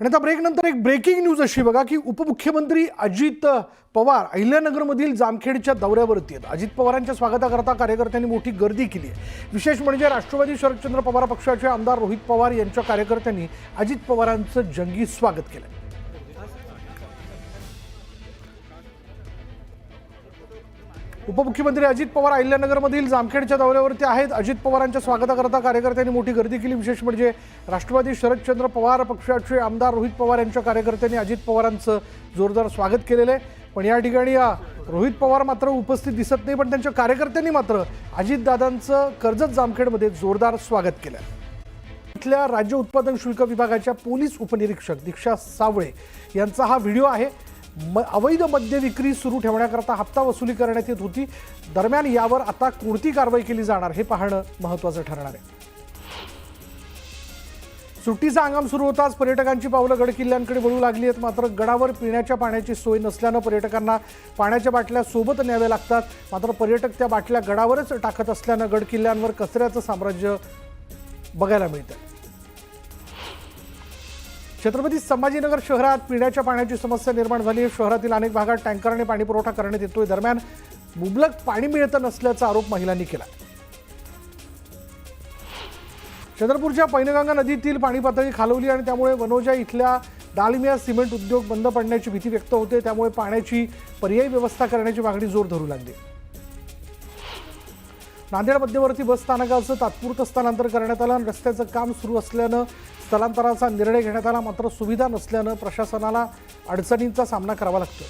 आणि आता ब्रेकनंतर एक ब्रेकिंग न्यूज अशी बघा की उपमुख्यमंत्री अजित पवार अहिल्यानगरमधील जामखेडच्या दौऱ्यावरती आहेत. अजित पवारांच्या स्वागताकरता कार्यकर्त्यांनी मोठी गर्दी केली आहे. विशेष म्हणजे राष्ट्रवादी शरदचंद्र पवार पक्षाचे आमदार रोहित पवार यांच्या कार्यकर्त्यांनी अजित पवारांचं जंगी स्वागत केलं उपमुख्यमंत्री अजित पवार अहिल्यानगरमधील जामखेडच्या दौऱ्यावरती आहेत. अजित पवारांच्या स्वागताकरता कार्यकर्त्यांनी मोठी गर्दी केली. विशेष म्हणजे राष्ट्रवादी शरदचंद्र पवार पक्षाचे आमदार रोहित पवार यांच्या कार्यकर्त्यांनी अजित पवारांचं जोरदार स्वागत केलेलं आहे. पण या ठिकाणी रोहित पवार मात्र उपस्थित दिसत नाही पण त्यांच्या कार्यकर्त्यांनी मात्र अजितदादांचं कर्जत जामखेडमध्ये जोरदार स्वागत केलं इथल्या राज्य उत्पादन शुल्क विभागाच्या पोलीस उपनिरीक्षक दीक्षा सावळे यांचा हा व्हिडिओ आहे. म अवैध मद्य विक्री सुरू ठेवण्याकरता हप्ता वसुली करण्यात येत होती. दरम्यान यावर आता कोणती कारवाई केली जाणार हे पाहणं महत्त्वाचं ठरणार आहे. सुट्टीचा हंगाम सुरू होताच पर्यटकांची पावलं गड किल्ल्यांकडे वळू लागली आहेत. मात्र गडावर पिण्याच्या पाण्याची सोय नसल्यानं पर्यटकांना पाण्याच्या बाटल्या सोबत न्याव्या लागतात. मात्र पर्यटक त्या बाटल्या गडावरच टाकत असल्यानं गड किल्ल्यांवर कचऱ्याचं साम्राज्य बघायला मिळतं छत्रपती संभाजीनगर शहरात पिण्याच्या पाण्याची समस्या निर्माण झाली. आहे शहरातील अनेक भागात टँकरने पाणी पुरवठा करण्यात येतोय. दरम्यान मुबलक पाणी मिळत नसल्याचा आरोप महिलांनी केला. चंद्रपूरच्या पैनगंगा नदीतील पाणी पातळी खालवली आणि त्यामुळे वनोजा इथल्या डालमिया सिमेंट उद्योग बंद पडण्याची भीती व्यक्त होते. त्यामुळे पाण्याची पर्यायी व्यवस्था करण्याची मागणी जोर धरू लागली. नांदेड मध्यवर्ती बस स्थानकाचं तात्पुरतं स्थलांतर करण्यात आलं आणि रस्त्याचं काम सुरू असल्यानं स्थलांतराचा निर्णय घेण्यात आला. मात्र सुविधा नसल्यानं प्रशासनाला अडचणींचा सामना करावा लागतो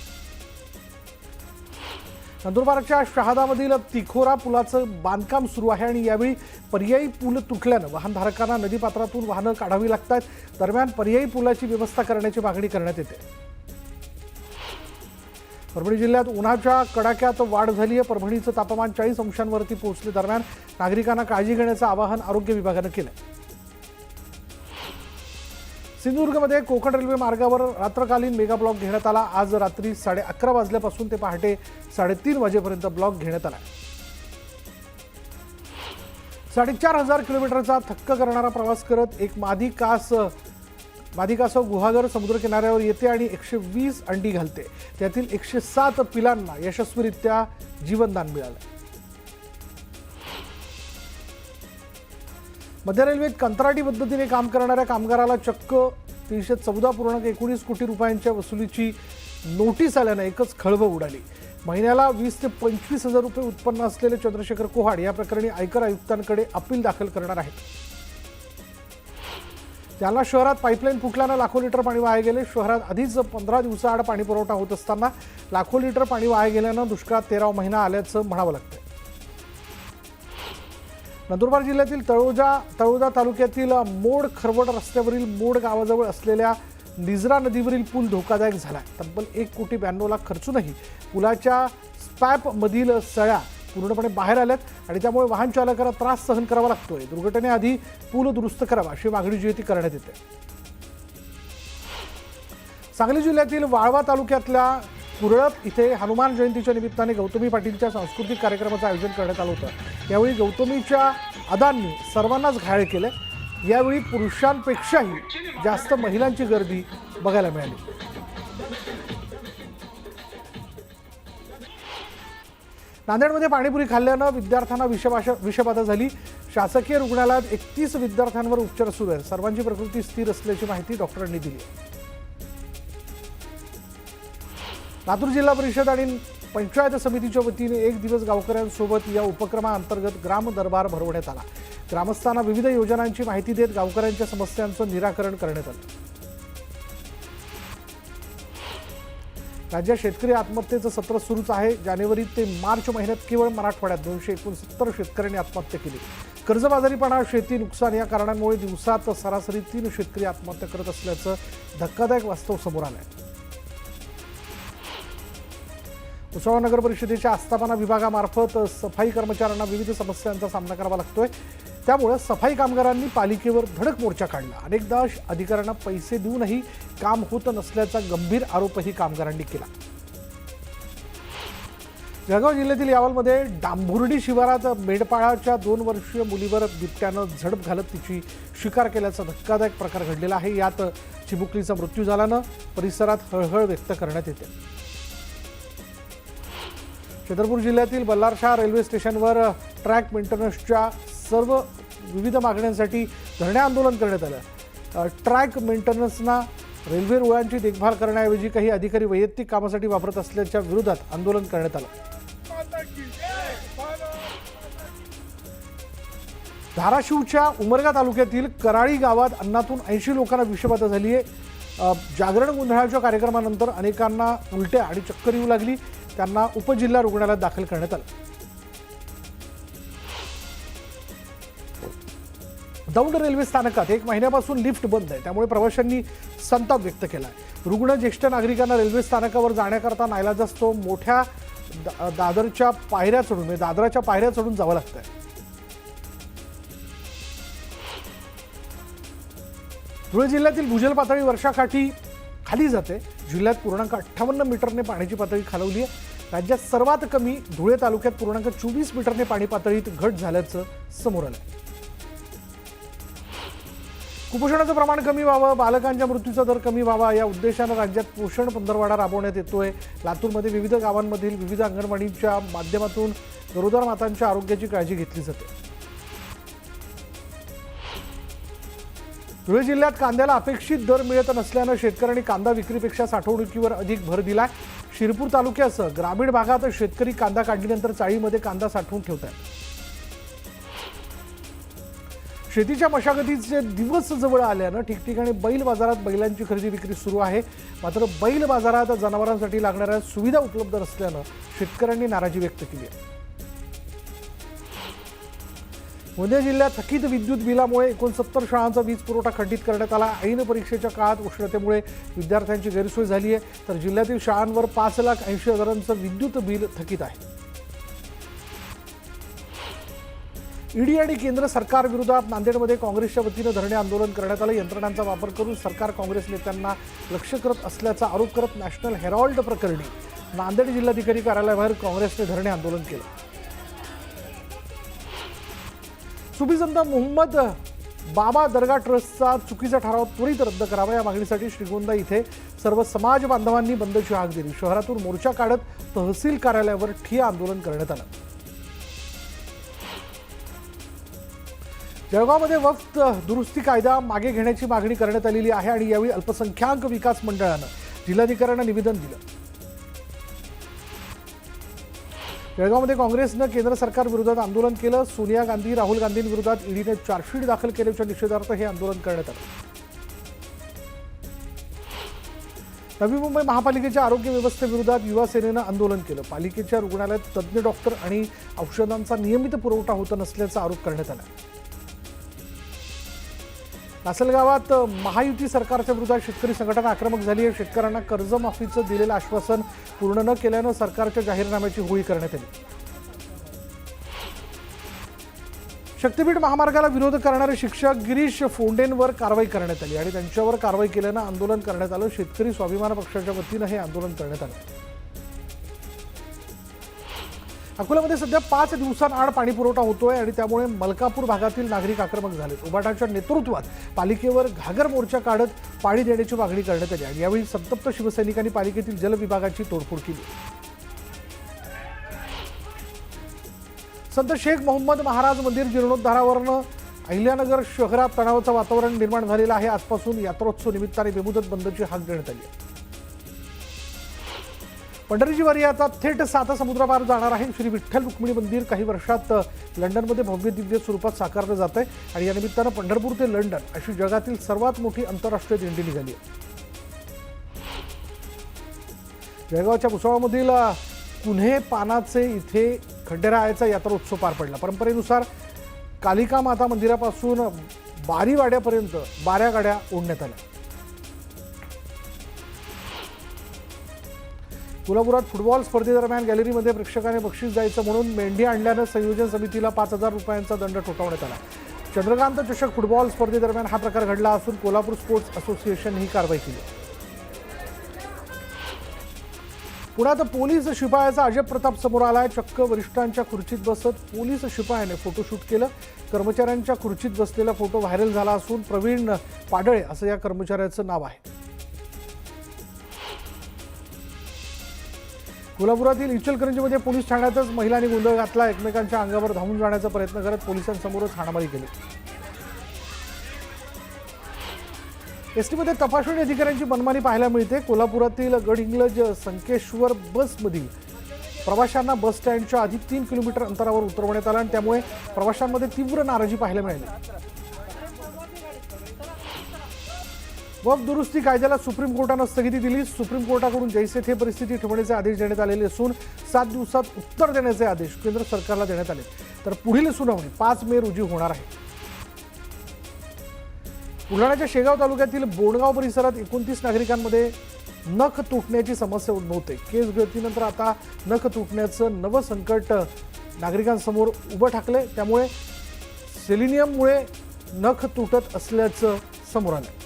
नंदुरबारच्या शहादामधील तिखोरा पुलाचं बांधकाम सुरू आहे आणि यावेळी पर्यायी पूल तुटल्यानं वाहनधारकांना नदीपात्रातून वाहनं काढावी लागतात दरम्यान पर्यायी पुलाची व्यवस्था करण्याची मागणी करण्यात येते. परभणी जिल्ह्यात उन्हाच्या कडाक्यात वाढ झाली आहे. परभणीचं तापमान चाळीस अंशांवरती पोहोचले दरम्यान नागरिकांना काळजी घेण्याचं आवाहन आरोग्य विभागानं केलं सिंधुदुर्गमध्ये कोकण रेल्वे मार्गावर रात्रकालीन मेगा ब्लॉक घेण्यात आला. आज रात्री साडे अकरा वाजल्यापासून ते पहाटे साडेतीन वाजेपर्यंत ब्लॉक घेण्यात आला. साडेचार हजार किलोमीटरचा थक्क करणारा प्रवास करत एक मादी कास मादी गुहागर समुद्रकिनाऱ्यावर येते आणि एकशे वीस अंडी घालते. त्यातील एकशे सात पिलांना यशस्वीरित्या जीवनदान मिळालं. मध्य रेल्वेत कंत्राटी पद्धतीने काम करणाऱ्या कामगाराला चक्क तीनशे चौदा पूर्णांक एकोणीस कोटी रुपयांच्या वसुलीची नोटीस आल्यानं एकच खळबळ उडाली. महिन्याला वीस ते पंचवीस हजार रुपये उत्पन्न असलेले चंद्रशेखर कोहाड या प्रकरणी आयकर आयुक्तांकडे अपील दाखल करणार आहेत. जालना शहरात पाईपलाईन फुटल्यानं लाखो लिटर पाणी वाया गेले. शहरात आधीच पंधरा दिवसाआड पाणी पुरवठा होत असताना लाखो लिटर पाणी वाया गेल्यानं दुष्काळात तेरावा महिना आल्याचं म्हणावं लागतं नंदुरबार जिल्ह्यातील तळोजा तळोजा तालुक्यातील मोड खरवड रस्त्यावरील मोड गावाजवळ असलेल्या निजरा नदीवरील पूल धोकादायक झाला तब्बल एक कोटी ब्याण्णव लाख खर्चूनही पुलाच्या स्पॅपमधील सळ्या पूर्णपणे बाहेर आल्यात आणि त्यामुळे वाहन चालकाला त्रास सहन करावा लागतोय. दुर्घटनेआधी पूल दुरुस्त करावा अशी मागणी जी आहे ती करण्यात येते. सांगली जिल्ह्यातील वाळवा तालुक्यातल्या कुरळप इथे हनुमान जयंतीच्या निमित्ताने गौतमी पाटीलच्या सांस्कृतिक कार्यक्रमाचं आयोजन करण्यात आलं होतं. यावेळी गौतमीच्या अदांनी सर्वांनाच घायल केलं. यावेळी पुरुषांपेक्षाही जास्त महिलांची गर्दी बघायला मिळाली. नांदेडमध्ये पाणीपुरी खाल्ल्यानं विद्यार्थ्यांना विषबाषा विषबाधा झाली. शासकीय रुग्णालयात एकतीस विद्यार्थ्यांवर उपचार सुरू आहेत. सर्वांची प्रकृती स्थिर असल्याची माहिती डॉक्टरांनी दिली. लातूर जिल्हा परिषद आणि पंचायत समितीच्या वतीने एक दिवस गावकऱ्यांसोबत या उपक्रमाअंतर्गत ग्राम दरबार भरवण्यात आला. ग्रामस्थांना विविध योजनांची माहिती देत गावकऱ्यांच्या समस्यांचं निराकरण करण्यात आलं. राज्यात शेतकरी आत्महत्येचं सत्र सुरूच आहे. जानेवारी ते मार्च महिन्यात केवळ मराठवाड्यात दोनशे एकोणसत्तर शेतकऱ्यांनी आत्महत्या केली. कर्जबाजारीपणा शेती नुकसान या कारणांमुळे दिवसात सरासरी तीन शेतकरी आत्महत्या करत असल्याचं धक्कादायक वास्तव समोर आलं आहे उस्मानाबाद नगर परिषदेच्या आस्थापना विभागामार्फत सफाई कर्मचाऱ्यांना विविध समस्यांचा सामना करावा लागतोय. त्यामुळं सफाई कामगारांनी पालिकेवर धडक मोर्चा काढला. अनेकदा अधिकाऱ्यांना पैसे देऊनही काम होत नसल्याचा गंभीर आरोपही कामगारांनी केला. जळगाव जिल्ह्यातील यावलमध्ये डांभुर्डी शिवारात मेंढपाळाच्या दोन वर्षीय मुलीवर बिबट्यानं झडप घालत तिची शिकार केल्याचा धक्कादायक प्रकार घडलेला आहे. यात चिमुकलीचा मृत्यू झाल्यानं परिसरात हळहळ व्यक्त करण्यात येते. चंद्रपूर जिल्ह्यातील बल्लारशाह रेल्वे स्टेशनवर ट्रॅक मेंटेनन्सच्या सर्व विविध मागण्यांसाठी धरणे आंदोलन करण्यात आलं. ट्रॅक मेंटेनन्सना रेल्वे रुळांची देखभाल करण्याऐवजी काही अधिकारी वैयक्तिक कामासाठी वापरत असल्याच्या विरोधात आंदोलन करण्यात आलं. धाराशिवच्या उमरगा तालुक्यातील कराळी गावात अन्नातून ऐंशी लोकांना विषबाधा झाली आहे. जागरण गोंधळाच्या कार्यक्रमानंतर अनेकांना उलट्या आणि चक्कर येऊ लागली. त्यांना उपजिल्हा रुग्णालयात दाखल करण्यात आलं. दौंड रेल्वे स्थानकात एक महिन्यापासून लिफ्ट बंद आहे. त्यामुळे प्रवाशांनी संताप व्यक्त केला आहे रुग्ण ज्येष्ठ नागरिकांना रेल्वे स्थानकावर जाण्याकरता नाईलाजास्तव मोठ्या दा- दादरच्या पायऱ्या चढून म्हणजे दादराच्या पायऱ्या चढून जावं लागतंय. धुळे जिल्ह्यातील भूजल पातळी वर्षाकाठी खाली जाते. जिल्ह्यात पूर्णांक अठ्ठावन्न मीटरने पाण्याची पातळी खालवली आहे. राज्यात सर्वात कमी धुळे तालुक्यात पूर्णांक चोवीस मीटरने पाणी पातळीत घट झाल्याचं समोर आलं कुपोषणाचं प्रमाण कमी व्हावं बालकांच्या मृत्यूचा दर कमी व्हावा या उद्देशानं राज्यात पोषण पंधरवाडा राबवण्यात येतोय. लातूरमध्ये विविध गावांमधील विविध अंगणवाडीच्या माध्यमातून गरोदर मातांच्या आरोग्याची काळजी घेतली जाते. धुळे जिल्ह्यात कांद्याला अपेक्षित दर मिळत नसल्यानं शेतकऱ्यांनी कांदा विक्रीपेक्षा साठवणुकीवर अधिक भर दिलाय. शिरपूर तालुक्यासह ग्रामीण भागात शेतकरी कांदा काढणीनंतर चाळीमध्ये कांदा साठवून ठेवत आहेत शेतीच्या मशागतीचे दिवस जवळ आल्यानं ठिकठिकाणी बैल बाजारात बैलांची खरेदी विक्री सुरू आहे. मात्र बैल बाजारात जनावरांसाठी लागणाऱ्या सुविधा उपलब्ध नसल्यानं शेतकऱ्यांनी नाराजी व्यक्त केली आहे. गोंदिया जिल्ह्यात थकीत विद्युत बिलामुळे एकोणसत्तर शाळांचा वीज पुरवठा खंडित करण्यात आला. ऐन परीक्षेच्या काळात उष्णतेमुळे विद्यार्थ्यांची गैरसोय झाली आहे. तर जिल्ह्यातील शाळांवर पाच लाख ऐंशी हजारांचं विद्युत बिल थकीत आहे. ईडी आणि केंद्र सरकारविरोधात नांदेडमध्ये काँग्रेसच्या वतीनं धरणे आंदोलन करण्यात आलं. यंत्रणांचा वापर करून सरकार काँग्रेस नेत्यांना लक्ष करत असल्याचा आरोप करत नॅशनल हेरॉल्ड प्रकरणी नांदेड जिल्हाधिकारी कार्यालयाबाहेर काँग्रेसने धरणे आंदोलन केलं. सुफीसंत मोहम्मद बाबा दर्गा ट्रस्टचा चुकीचा ठराव त्वरित रद्द करावा या मागणीसाठी श्रीगोंदा इथे सर्व समाज बांधवांनी बंदची हाक दिली. शहरातून मोर्चा काढत तहसील कार्यालयावर ठिय्या आंदोलन करण्यात आलं. जळगावमध्ये वक्त दुरुस्ती कायदा मागे घेण्याची मागणी करण्यात आलेली आहे आणि यावेळी अल्पसंख्याक विकास मंडळानं जिल्हाधिकाऱ्यांना निवेदन दिलं. जळगावमध्ये काँग्रेसनं केंद्र सरकार विरोधात आंदोलन केलं. सोनिया गांधी राहुल गांधींविरोधात ईडीने चार्जशीट दाखल केल्याच्या निषेधार्थ हे आंदोलन करण्यात आलं. नवी मुंबई महापालिकेच्या आरोग्य व्यवस्थेविरोधात युवा सेनेनं आंदोलन केलं. पालिकेच्या रुग्णालयात तज्ज्ञ डॉक्टर आणि औषधांचा नियमित पुरवठा होत नसल्याचा आरोप करण्यात आला. लासलगावात महायुती सरकारच्या विरोधात शेतकरी संघटना आक्रमक झाली आहे. शेतकऱ्यांना कर्जमाफीचं दिलेलं आश्वासन पूर्ण न केल्यानं सरकारच्या जाहीरनाम्याची होळी करण्यात आली. शक्तीपीठ महामार्गाला विरोध करणारे शिक्षक गिरीश फोंडेंवर कारवाई करण्यात आली आणि त्यांच्यावर कारवाई केल्यानं आंदोलन करण्यात आलं. शेतकरी स्वाभिमान पक्षाच्या वतीनं हे आंदोलन करण्यात आलं. अकोल्यामध्ये सध्या पाच दिवसांआड पाणी पुरवठा होतोय आणि त्यामुळे मलकापूर भागातील नागरिक आक्रमक झालेत. उबाटाच्या नेतृत्वात पालिकेवर घागर मोर्चा काढत पाणी देण्याची मागणी करण्यात आली आणि यावेळी संतप्त शिवसैनिकांनी पालिकेतील जलविभागाची तोडफोड केली. संत शेख मोहम्मद महाराज मंदिर जीर्णोद्धारावरनं अहिल्यानगर शहरात तणावाचं वातावरण निर्माण झालेलं आहे. आजपासून यात्रोत्सव निमित्ताने बेमुदत बंदची हाक देण्यात आली आहे. पंढरीची वारी आता थेट साता समुद्रापार जाणार आहे. श्री विठ्ठल रुक्मिणी मंदिर काही वर्षात लंडनमध्ये भव्य दिव्य स्वरूपात साकारलं जात आहे आणि या निमित्तानं पंढरपूर ते लंडन अशी जगातील सर्वात मोठी आंतरराष्ट्रीय दिंडी निघाली आहे. जळगावच्या भुसावळमधील कुन्हे पानाचे इथे खंडेरायाचा यात्रोत्सव पार पडला. परंपरेनुसार कालिका माता मंदिरापासून बारीवाड्यापर्यंत बाऱ्या गाड्या ओढण्यात आल्या. कोल्हापुरात फुटबॉल स्पर्धेदरम्यान गॅलरीमध्ये प्रेक्षकाने बक्षीस द्यायचं म्हणून मेंढी आणल्यानं संयोजन समितीला पाच हजार रुपयांचा दंड ठोठावण्यात आला. चंद्रकांत चषक फुटबॉल स्पर्धेदरम्यान हा प्रकार घडला असून कोल्हापूर स्पोर्ट्स असोसिएशन ही कारवाई केली. पुण्यात पोलीस शिपायाचा अजय प्रताप समोर आलाय. चक्क वरिष्ठांच्या खुर्चीत बसत पोलीस शिपायाने फोटोशूट केलं. कर्मचाऱ्यांच्या खुर्चीत बसलेला फोटो व्हायरल झाला असून प्रवीण पाडळे असं या कर्मचाऱ्याचं नाव आहे. कोल्हापुरातील इचलकरंजीमध्ये पोलीस ठाण्यातच महिलांनी गोंधळ घातला. एकमेकांच्या अंगावर धावून जाण्याचा प्रयत्न करत पोलिसांसमोरच हाणामारी केली. एसटीमध्ये तपासणी अधिकाऱ्यांची मनमानी पाहायला मिळते. कोल्हापुरातील गडहिंग्लज संकेश्वर बसमधील प्रवाशांना बस स्टँडच्या आधी तीन किलोमीटर अंतरावर उतरवण्यात आलं आणि त्यामुळे प्रवाशांमध्ये तीव्र नाराजी पाहायला मिळाली. वक्फ दुरुस्ती कायद्याला सुप्रीम कोर्टानं स्थगिती दिली. सुप्रीम कोर्टाकडून जैसे थे परिस्थिती ठेवण्याचे आदेश देण्यात आलेले असून सात दिवसात उत्तर देण्याचे आदेश केंद्र सरकारला देण्यात आले. तर पुढील सुनावणी पाच मे रोजी होणार आहे. बुलढाण्याच्या शेगाव तालुक्यातील बोडगाव परिसरात एकोणतीस नागरिकांमध्ये नख तुटण्याची समस्या उद्भवते. केस गळतीनंतर आता नख तुटण्याचं नवं संकट नागरिकांसमोर उभं ठाकले. त्यामुळे सेलिनियममुळे नख तुटत असल्याचं समोर आलं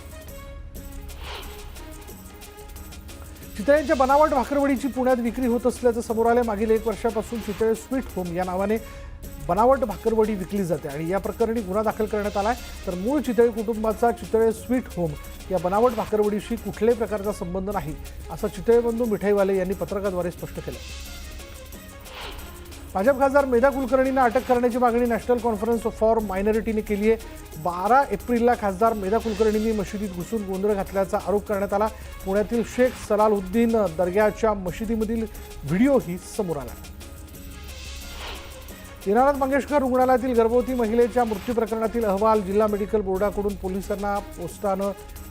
चितळ्यांच्या बनावट भाकरवडीची पुण्यात विक्री होत असल्याचं समोर आलं मागील एक वर्षापासून चितळे स्वीट होम या नावाने बनावट भाकरवडी विकली जाते आणि या प्रकरणी गुन्हा दाखल करण्यात आला आहे तर मूळ चितळे कुटुंबाचा चितळे स्वीट होम या बनावट भाकरवडीशी कुठल्याही प्रकारचा संबंध नाही असं चितळे बंधू मिठाईवाले यांनी पत्रकाद्वारे स्पष्ट केलं भाजप खासदार मेधा कुलकर्णींना अटक करण्याची मागणी नॅशनल कॉन्फरन्स फॉर मायनॉरिटीने केली आहे. बारा एप्रिलला खासदार मेधा कुलकर्णींनी मशिदीत घुसून गोंधळ घातल्याचा आरोप करण्यात आला. पुण्यातील शेख सलालउद्दीन दर्ग्याच्या मशिदीमधील व्हिडिओही समोर आला. दीनानाथ मंगेशकर रुग्णालयातील गर्भवती महिलेच्या मृत्यू प्रकरणातील अहवाल जिल्हा मेडिकल बोर्डाकडून पोलिसांना पोस्टानं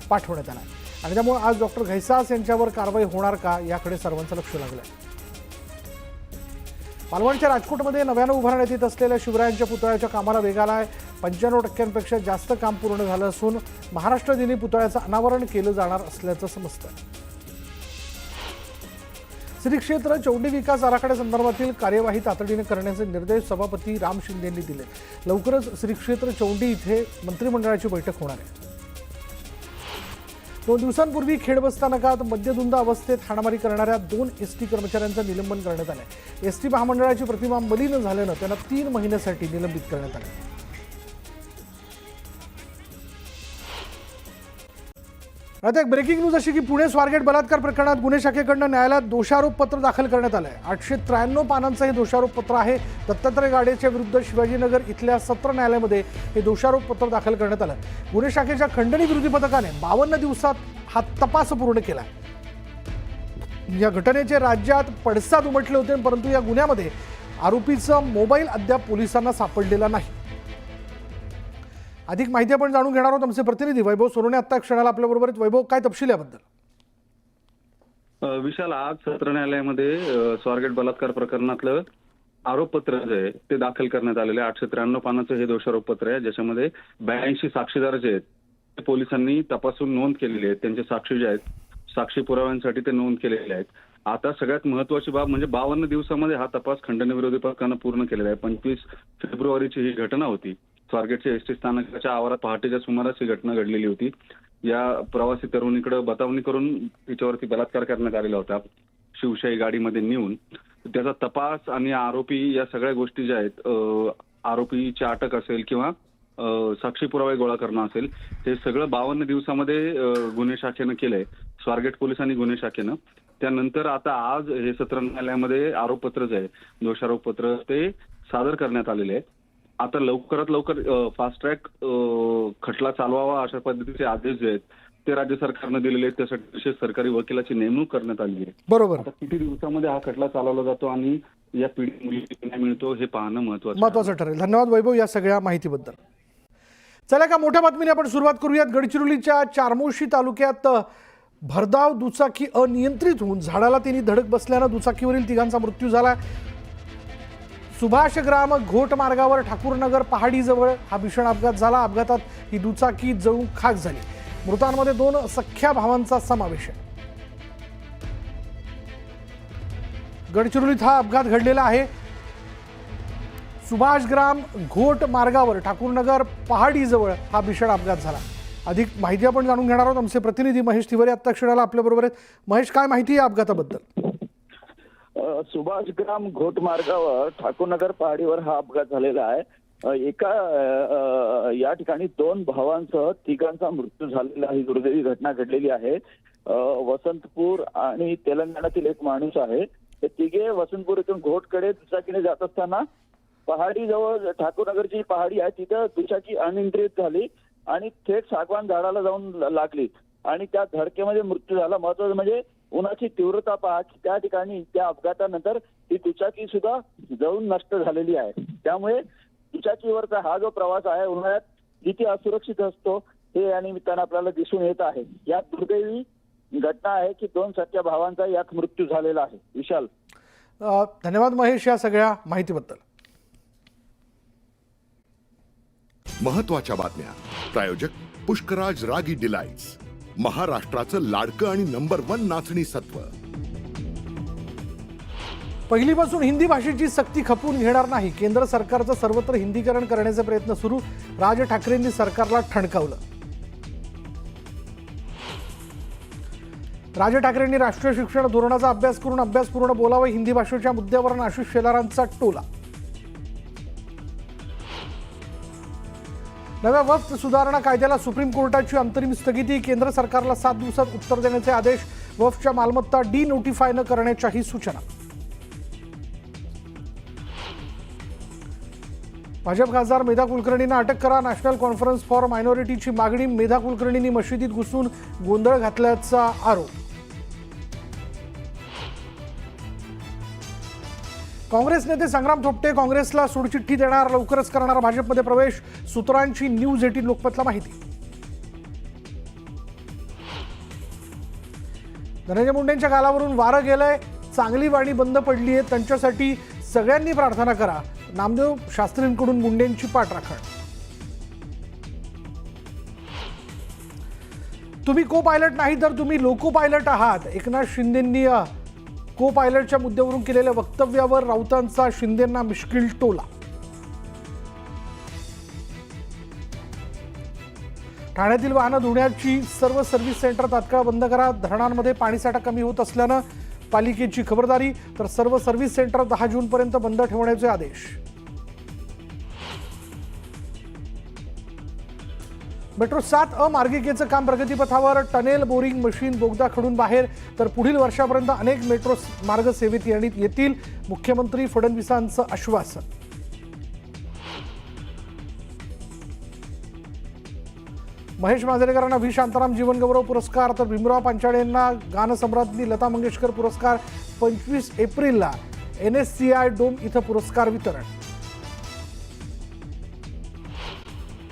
पाठवण्यात आला आणि त्यामुळे आज डॉक्टर घैसास यांच्यावर कारवाई होणार का याकडे सर्वांचं लक्ष लागलं आहे मालवणच्या राजकोटमध्ये नव्यानं उभारण्यात येत असलेल्या शिवरायांच्या पुतळ्याच्या कामाला वेग आला आहे पंच्याण्णव टक्क्यांपेक्षा जास्त काम पूर्ण झालं असून महाराष्ट्र दिनी पुतळ्याचं अनावरण केलं जाणार असल्याचं समजतं. श्री क्षेत्र चौंडी विकास आराखड्यासंदर्भातील कार्यवाही तातडीने करण्याचे निर्देश सभापती राम शिंदे यांनी दिले. लवकरच श्री क्षेत्र चौंडी इथे मंत्रिमंडळाची बैठक होणार आहे. दोन दिवसांपूर्वी खेड बसस्थानकात मद्यधुंद अवस्थेत हाणामारी करणाऱ्या दोन एस टी कर्मचाऱ्यांचं निलंबन करण्यात आलं एस टी महामंडळाची प्रतिमा मलिन झाल्यानं त्यांना तीन महिन्यासाठी निलंबित करण्यात आले आता एक ब्रेकिंग न्यूज अशी की पुणे स्वारगेट बलात्कार प्रकरणात गुन्हे शाखेकडनं न्यायालयात दोषारोप पत्र दाखल करण्यात आलं आहे आठशे त्र्याण्णव पानांचं हे दोषारोप पत्र आहे. दत्तात्रय गाडेच्या विरुद्ध शिवाजीनगर इथल्या सत्र न्यायालयामध्ये हे दोषारोप पत्र दाखल करण्यात आलं गुन्हे शाखेच्या खंडणी विरोधी पथकाने बावन्न दिवसात हा तपास पूर्ण केला या घटनेचे राज्यात पडसाद उमटले होते परंतु या गुन्ह्यामध्ये आरोपीचा मोबाईल अद्याप पोलिसांना सापडलेला नाही. अधिक माहिती आपण जाणून घेणार आहोत आमचे प्रतिनिधी वैभव सोनवणे. आत्ता क्षणाला आपल्याबरोबर बरोबर वैभव काय तपशील याबद्दल? विशाल आज सत्र न्यायालयामध्ये स्वारगेट बलात्कार प्रकरणातलं आरोपपत्र जे आहे ते दाखल करण्यात आलेलं आहे. आठशे त्र्याण्णव पानाचं हे दोषारोपपत्र आहे ज्याच्यामध्ये ब्याऐंशी साक्षीदार जे आहेत ते पोलिसांनी तपासून नोंद केलेली आहेत. त्यांचे साक्षी जे आहेत साक्षी पुराव्यांसाठी ते नोंद केलेले आहेत. आता सगळ्यात महत्वाची बाब म्हणजे बावन्न दिवसामध्ये हा तपास खंडणी विरोधी पथकानं पूर्ण केलेला आहे. पंचवीस फेब्रुवारीची ही घटना होती. स्वारगेटच्या एसटी स्थानकाच्या आवारात पहाटेच्या सुमारास ही घटना घडलेली होती. या प्रवासी तरुणीकडे बतावणी करून तिच्यावरती बलात्कार करण्यात आलेला होता. शिवशाही गाडीमध्ये नेऊन त्याचा तपास आणि आरोपी या सगळ्या गोष्टी ज्या आहेत आरोपीची अटक असेल किंवा साक्षी पुरावे गोळा करणं असेल हे सगळं बावन्न दिवसामध्ये गुन्हे शाखेनं केलंय. स्वारगेट पोलिसांनी गुन्हे शाखेनं. त्यानंतर आता आज हे सत्र न्यायालयामध्ये आरोपपत्र जे आहे. दोषारोपपत्र ते सादर करण्यात आलेले आहे आता लवकरात लवकर फास्ट ट्रॅक खटला चालवावा अशा पद्धतीचे आदेश जे आहेत ते राज्य सरकारनं दिलेले आहेत. त्यासाठी विशेष सरकारी वकिलाची नेमणूक करण्यात आली आहे. बरोबर. आता किती दिवसामध्ये हा खटला चालवला जातो आणि या पिढी मुलीला न्याय मिळतो हे पाहणं महत्वाचं. महत्वाचं ठरेल. धन्यवाद वैभव या सगळ्या माहितीबद्दल. चला का मोठ्या बातमीने आपण सुरुवात करूयात. गडचिरोलीच्या चारमोशी तालुक्यात भरधाव दुचाकी अनियंत्रित होऊन झाडाला त्यांनी धडक बसल्यानं दुचाकीवरील तिघांचा मृत्यू झाला. सुभाषग्राम घोट मार्गावर ठाकूरनगर पहाडीजवळ हा भीषण अपघात झाला. अपघातात ही दुचाकी जळून खाक झाली. मृतांमध्ये दोन सख्ख्या भावांचा समावेश आहे. गडचिरोलीत हा अपघात घडलेला आहे. सुभाषग्राम घोट मार्गावर ठाकूरनगर पहाडीजवळ हा भीषण अपघात झाला. अधिक माहिती आपण जाणून घेणार आहोत. आमचे प्रतिनिधी महेश तिवारी आत्ता क्षणाला आपल्याबरोबर आहेत. महेश काय माहिती आहे या अपघाताबद्दल? सुभाषग्राम घोट मार्गावर ठाकूरनगर पहाडीवर हा अपघात झालेला आहे. एका या ठिकाणी दोन भावांसह तिघांचा मृत्यू झालेला ही दुर्दैवी घटना घडलेली आहे. वसंतपूर आणि तेलंगणातील एक माणूस आहे. ते तिघे वसंतपूर इथून घोटकडे दुचाकीने जात असताना पहाडी जवळ ठाकूरनगरची पहाडी आहे. तिथं दुचाकी अनियंत्रित झाली आणि थेट सागवान झाडाला जाऊन लागली. आणि त्या धडकेमध्ये मृत्यू झाला. महत्वाचं म्हणजे उन्हाची तीव्रता पहा की त्या ठिकाणी त्या अपघातानंतर ती दुचाकी सुद्धा जळून नष्ट झालेली आहे. त्यामुळे दुचाकीवरचा हा जो प्रवास आहे उन्हाळ्यात किती असुरक्षित असतो हे या निमित्तानं आपल्याला दिसून येत आहे. यात दुर्दैवी घटना आहे की दोन सख्या भावांचा यात मृत्यू झालेला आहे. विशाल. धन्यवाद महेश या सगळ्या माहितीबद्दल. महत्त्वाच्या बातम्या. प्रायोजक पुष्कराज रागी डिलाइट्स. महाराष्ट्राचं लाडकं आणि नंबर वन नाचणी सत्व. पहिलीपासून हिंदी भाषेची सक्ती खपवून घेणार नाही. केंद्र सरकारचं सर्वत्र हिंदीकरण करण्याचे प्रयत्न सुरू. राज ठाकरेंनी सरकारला ठणकावलं. राज ठाकरेंनी राष्ट्रीय शिक्षण धोरणाचा अभ्यास करून अभ्यासपूर्ण बोलावं हिंदी भाषेच्या मुद्द्यावर आशिष शेलारांचा टोला. नव्या वक्फ सुधारणा कायद्याला सुप्रीम कोर्टाची अंतरिम स्थगिती केंद्र सरकारला सात दिवसात उत्तर देण्याचे आदेश वफच्या मालमत्ता डी नोटिफाय न करण्याच्याही सूचना. भाजप खासदार मेधा कुलकर्णींना अटक करा नॅशनल कॉन्फरन्स फॉर मायनॉरिटीची मागणी मेधा कुलकर्णींनी मशिदीत घुसून गोंधळ घातल्याचा आरोप. काँग्रेस नेते संग्राम थोपटे काँग्रेसला सोडचिठ्ठी देणार लवकरच करणार भाजपमध्ये प्रवेश. सूत्रांची न्यूज एटीन लोकमतला माहिती. धनंजय मुंडेंच्या गालावरून वारं गेलंय. चांगली वाणी बंद पडली आहे. त्यांच्यासाठी सगळ्यांनी प्रार्थना करा. नामदेव शास्त्रींकडून मुंडेंची पाठराखण तुम्ही को पायलट नाही तर तुम्ही लोको पायलट आहात. एकनाथ शिंदेंनी को पायलटच्या मुद्द्यावरून केलेल्या वक्तव्यावर राऊतांचा शिंदेंना मिश्किल टोला. ठाण्यातील वाहनं धुण्याची सर्व सर्व्हिस सेंटर तात्काळ बंद करा. धरणांमध्ये पाणीसाठा कमी होत असल्यानं पालिकेची खबरदारी तर सर्व सर्व्हिस सेंटर दहा जूनपर्यंत बंद ठेवण्याचे आदेश. मेट्रो सात अ मार्गिकेचं काम प्रगतीपथावर टनेल बोरिंग मशीन बोगदा खडून बाहेर तर पुढील वर्षापर्यंत अनेक मेट्रो मार्ग सेवेत येणी- येतील मुख्यमंत्री फडणवीसांचं आश्वासन. महेश मांजरेकरांना व्ही शांताराम जीवनगौरव पुरस्कार तर भीमराव पांचाळेंना गानसम्राज्ञी लता मंगेशकर पुरस्कार पंचवीस एप्रिलला N S C I dome इथं पुरस्कार वितरण.